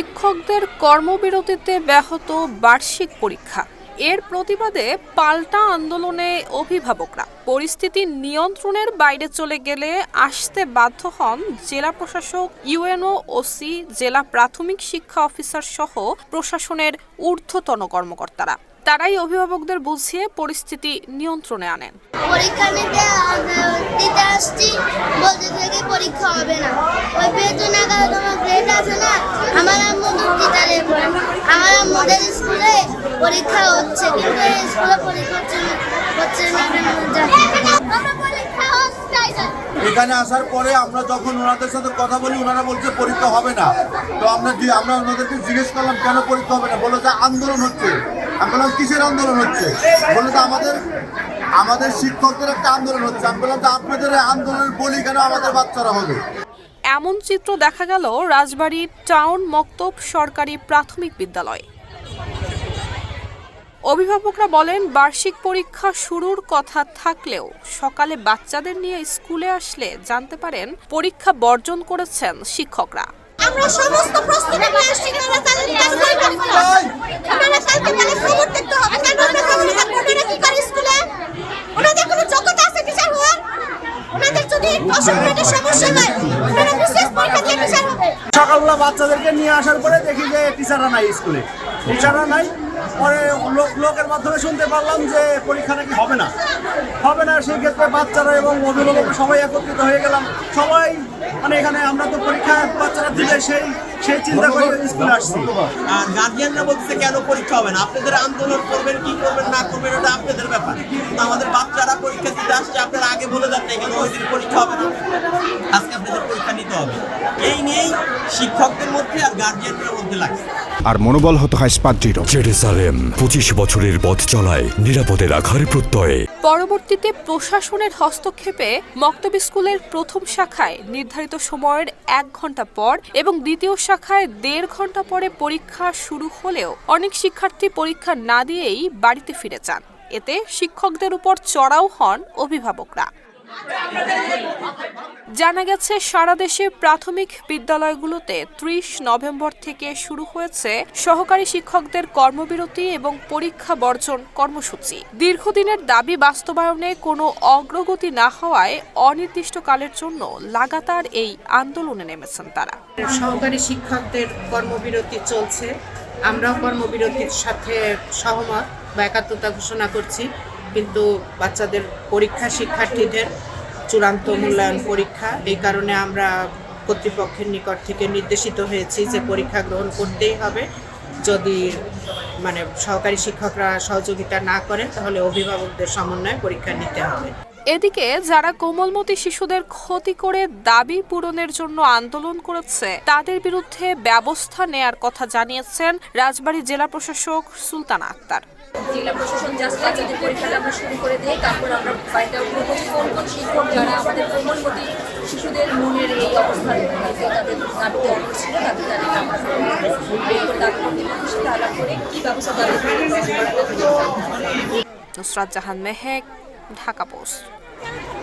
শিক্ষকদের কর্মবিরতিতে ব্যাহত বার্ষিক পরীক্ষা। এর প্রতিবাদে পাল্টা আন্দোলনে অভিভাবকরা। পরিস্থিতি নিয়ন্ত্রণের বাইরে চলে গেলে আসতে বাধ্য হন জেলা প্রশাসক, ইউএনও ওসি, জেলা প্রাথমিক শিক্ষা অফিসার সহ প্রশাসনের ঊর্ধ্বতন কর্মকর্তারা। তারাই অভিভাবকদের বুঝিয়ে পরিস্থিতি নিয়ন্ত্রণে আনেন। পরীক্ষা নিতে আসছি, বলতে থেকে পরীক্ষা হবে না। আমার আম্মু টিচারে আমার আম্মুদের স্কুলে পরীক্ষা হচ্ছে, কিন্তু এই স্কুলে পরীক্ষা হচ্ছে না, হচ্ছে এখানে আসার পরে আমরা যখন ওনাদের সাথে কথা বলি, ওনারা বলছে পরীক্ষা হবে না। তো আমরা আমরা ওনাদেরকে জিজ্ঞেস করলাম, কেন পরীক্ষা হবে না? বলল যে, আন্দোলন হচ্ছে। আমি বললাম, কিসের আন্দোলন হচ্ছে? বলল যে, আমাদের আমাদের শিক্ষকদের একটা আন্দোলন হচ্ছে। আমি বললাম যে, আপনাদের আন্দোলনের বলি কেন আমাদের বাচ্চারা হবে? এমন চিত্র দেখা গেল রাজবাড়ী টাউন মক্তব সরকারি প্রাথমিক বিদ্যালয়। অভিভাবকরা বলেন, বার্ষিক পরীক্ষা শুরুর কথা থাকলেও সকালে বাচ্চাদের নিয়ে স্কুলে আসলে জানতে পারেন পরীক্ষা বর্জন করেছেন শিক্ষকরা। আমরা সমস্ত প্রস্তুতি নিয়ে আসছি তারা তাদের কাজ করে ওনারা কালকে মানে খবর দেখতে হবে কেন আমরা খবর রাখব ওনারা কি করে স্কুলে ওনাদের কোনো যোগ্যতা আছে টিচার হওয়ার ওনাদের যদি অসুবিধার সমস্যা হয় ওনারা বিশেষ পরীক্ষা দিয়ে টিচার হবে সকালবেলা বাচ্চাদেরকে নিয়ে আসার পরে দেখি যে টিচাররা নাই স্কুলে। টিচাররা নাই, পরে লোক লোকের মাধ্যমে শুনতে পারলাম যে পরীক্ষা নাকি হবে না। হবে না, সেই ক্ষেত্রে বাচ্চারা এবং অভিভাবক সবাই একত্রিত হয়ে গেলাম। সবাই মানে এখানে আমরা তো পরীক্ষা বাচ্চারা দিলে সেই সেই চিন্তা করে স্কুলে আসছি। আর গার্জিয়ানরা বলছে কেন পরীক্ষা হবে না? আপনাদের আন্দোলন করবেন কি করবেন না করবেন ওটা আপনাদের ব্যাপার। কিন্তু আমাদের বাচ্চারা পরীক্ষা দিতে আসছে আপনারা আগে বলে দেন না এখানে ওই দিন পরীক্ষা হবে না। আজকে আপনাদের পরীক্ষা নিতে হবে। এই নিয়েই শিক্ষকদের মধ্যে আর গার্জিয়ানদের মধ্যে লাগছে। আর মনোবল হতে হয় জেরুসালেম পঁচিশ বছরের পথ চলায় নিরাপদে রাখার প্রত্যয়ে। পরবর্তীতে প্রশাসনের হস্তক্ষেপে মক্তব স্কুলের প্রথম শাখায় নির্ধারিত সময়ের এক ঘণ্টা পর এবং দ্বিতীয় শাখায় দেড় ঘণ্টা পরে পরীক্ষা শুরু হলেও অনেক শিক্ষার্থী পরীক্ষা না দিয়েই বাড়িতে ফিরে যান। এতে শিক্ষকদের উপর চড়াও হন অভিভাবকরা। জানা গেছে, সারা দেশে প্রাথমিক বিদ্যালয়গুলোতে ত্রিশ নভেম্বর থেকে শুরু হয়েছে সহকারী শিক্ষকদের কর্মবিরতি এবং পরীক্ষা বর্জন কর্মসূচি। দীর্ঘদিনের দাবি বাস্তবায়নে কোনো অগ্রগতি না হওয়ায় অনির্দিষ্টকালের জন্য লাগাতার এই আন্দোলনে নেমেছেন তারা। সহকারী শিক্ষকদের কর্মবিরতি চলছে। আমরাও কর্মবিরতির সাথে সহমত বা একাত্মতা ঘোষণা করছি। কিন্তু বাচ্চাদের পরীক্ষা শিক্ষার্থীদের চূড়ান্ত মূল্যায়ন পরীক্ষা। এই কারণে আমরা কর্তৃপক্ষের নিকট থেকে নির্দেশিত হয়েছি যে পরীক্ষা গ্রহণ করতেই হবে। যদি মানে সহকারী শিক্ষকরা সহযোগিতা না করেন, তাহলে অভিভাবকদের সমন্বয়ে পরীক্ষা নিতে হবে। এদিকে যারা কোমলমতি শিশুদের ক্ষতি করে দাবি পূরণের জন্য আন্দোলন করেছে তাদের বিরুদ্ধে ব্যবস্থা নেয়ার কথা জানিয়েছেন রাজবাড়ী জেলা প্রশাসক সুলতানা আক্তার। জেলা প্রশাসন জাস্ট যাতে পরীক্ষাটা আমরা শুরু করে দিই তারপর আমরা ফাইন্ড আউট করব যে কোন কোন শিক্ষক যারা আমাদের কোমলমতি শিশুদের মনের এই অবস্থান তাদের ছিল তাদের তাদের আমরা করে কী ব্যবস্থা তাদের Nusrat Jahan Mehek Dhaka post. Thank you.